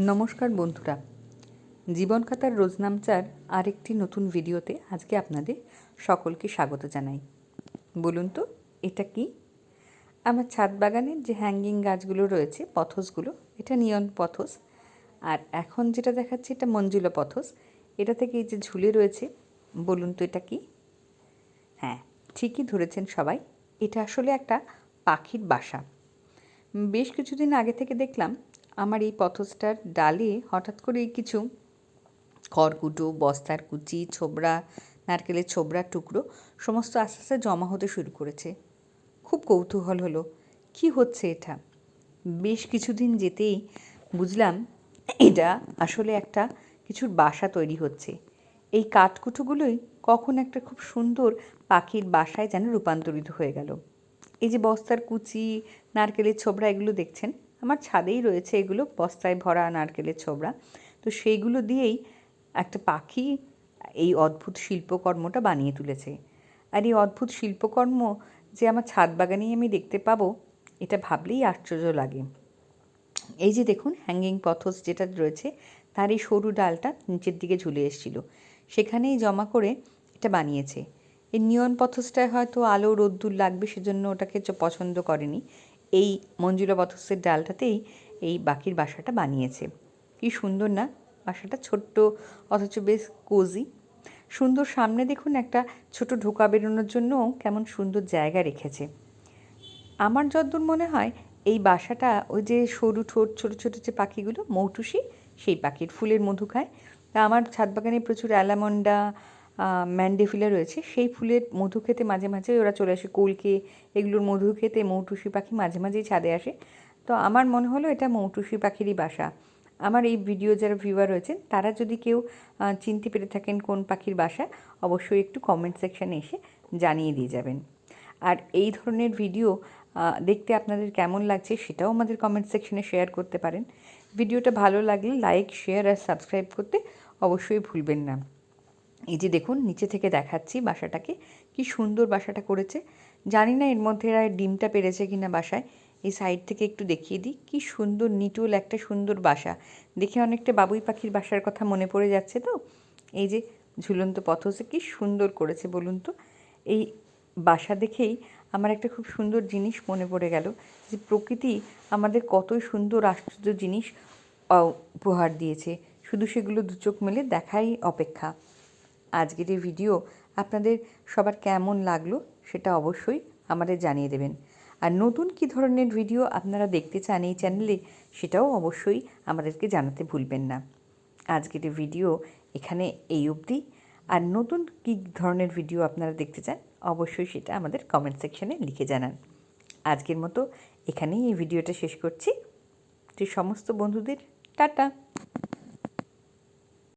নমস্কার বন্ধুরা। জীবন কাতার রোজনামচার আরেকটি নতুন ভিডিওতে আজকে আপনাদের সকলকে স্বাগত জানাই। বলুন তো, এটা কি? আমার ছাদ বাগানের যে হ্যাঙ্গিং গাছগুলো রয়েছে, পথসগুলো, এটা নিয়ন পথস। আর এখন যেটা দেখাচ্ছে, এটা মঞ্জুলা পথস। এটা থেকে এই যে ঝুলে রয়েছে, বলুন তো এটা কি? হ্যাঁ ঠিকই ধরেছেন সবাই। এটা আসলে একটা পাখির বাসা। বেশ কিছুদিন আগে থেকে দেখলাম আমার এই পথসটার ডালে হঠাৎ করেই কিছু খড়কুটো, বস্তার কুচি, ছোবড়া, নারকেলের ছোবড়ার টুকরো সমস্ত আস্তে আস্তে জমা হতে শুরু করেছে। খুব কৌতূহল হলো, কি হচ্ছে এটা? বেশ কিছুদিন যেতেই বুঝলাম এটা আসলে একটা কিছুর বাসা তৈরি হচ্ছে। এই কাঠকুটোগুলোই কখন একটা খুব সুন্দর পাখির বাসায় যেন রূপান্তরিত হয়ে গেল। এই যে বস্তার কুচি, নারকেলের ছোবড়া, এগুলো দেখছেন? আমার ছাদেই রয়েছে এগুলো, বস্তায় ভরা নারকেলের ছোবড়া। তো সেইগুলো দিয়েই একটা পাখি এই অদ্ভুত শিল্পকর্মটা বানিয়ে তুলেছে। আর এই অদ্ভুত শিল্পকর্ম যে আমার ছাদ বাগানেই আমি দেখতে পাবো, এটা ভাবলেই আশ্চর্য লাগে। এই যে দেখুন হ্যাঙ্গিং পথস যেটা রয়েছে, তার এই সরু ডালটা নিচের দিকে ঝুলে এসেছিল। সেখানেই জমা করে এটা বানিয়েছে। এই নিয়ন পথসটায় হয়তো আলো, রোদ্দুর লাগবে, সেজন্য ওটাকে পছন্দ করেনি। এই মঞ্জুলা পথসের ডালটাতেই এই বাকির বাসাটা বানিয়েছে। কি সুন্দর না? বাসাটা ছোট্ট, অথচ বেশ কোজি সুন্দর সামনে দেখুন একটা ছোট ঢোকা বেরোনোর জন্য কেমন সুন্দর জায়গা রেখেছে। আমার যদ্দূর মনে হয় এই বাসাটা ওই যে সরু ঠোঁট, ছোটো ছোটো যে পাখিগুলো, মৌটুসি, সেই পাখির ফুলের মধু খায় তা আমার ছাদ বাগানে প্রচুর অ্যালামন্ডা ম্যান্ডেফিলা রয়েছে। সেই ফুলের মধু খেতে মাঝে মাঝে ওরা চলে আসে। কলকে এগুলোর মধু খেতে মৌটুসি পাখি মাঝে মাঝেই ছাদে আসে। তো আমার মনে হলো এটা মৌটুসি পাখিরই বাসা। আমার এই ভিডিও যারা ভিউয়ার রয়েছেন, তারা যদি কেউ চিনতে পেরে থাকেন কোন পাখির বাসা, অবশ্যই একটু কমেন্ট সেকশানে এসে জানিয়ে দিয়ে যাবেন। আর এই ধরনের ভিডিও দেখতে আপনাদের কেমন লাগছে সেটাও আমাদের কমেন্ট সেকশনে শেয়ার করতে পারেন। ভিডিওটা ভালো লাগলে লাইক শেয়ার আর সাবস্ক্রাইব করতে অবশ্যই ভুলবেন না। এই যে দেখুন, নিচে থেকে দেখাচ্ছি বাসাটাকে। কি সুন্দর বাসাটা করেছে। জানি না এর মধ্যে এরা ডিমটা পেরেছে কিনা বাসায়। এই সাইড থেকে একটু দেখিয়ে দিই। কি সুন্দর, নিটুল একটা সুন্দর বাসা। দেখে অনেকটা বাবুই পাখির বাসার কথা মনে পড়ে যাচ্ছে তো? এই যে ঝুলন্ত পথসে কি সুন্দর করেছে বলুন তো? এই বাসা দেখেই আমার একটা খুব সুন্দর জিনিস মনে পড়ে গেল যে প্রকৃতি আমাদের কতই সুন্দর, আশ্চর্য জিনিস উপহার দিয়েছে। শুধু সেগুলো দু চোখ মেলে দেখাই অপেক্ষা। আজকের এই ভিডিও আপনাদের সবার কেমন লাগল সেটা অবশ্যই আমাদের জানিয়ে দেবেন। আর নতুন কি ধরনের ভিডিও আপনারা দেখতে চান এই চ্যানেলে সেটাও অবশ্যই আমাদেরকে জানাতে ভুলবেন না। আজকের এই ভিডিও এখানে এই অবধি। আর নতুন কী ধরনের ভিডিও আপনারা দেখতে চান অবশ্যই সেটা আমাদের কমেন্ট সেকশনে লিখে জানান। আজকের মতো এখানেই এই ভিডিওটা শেষ করছি। সমস্ত বন্ধুদের টাটা।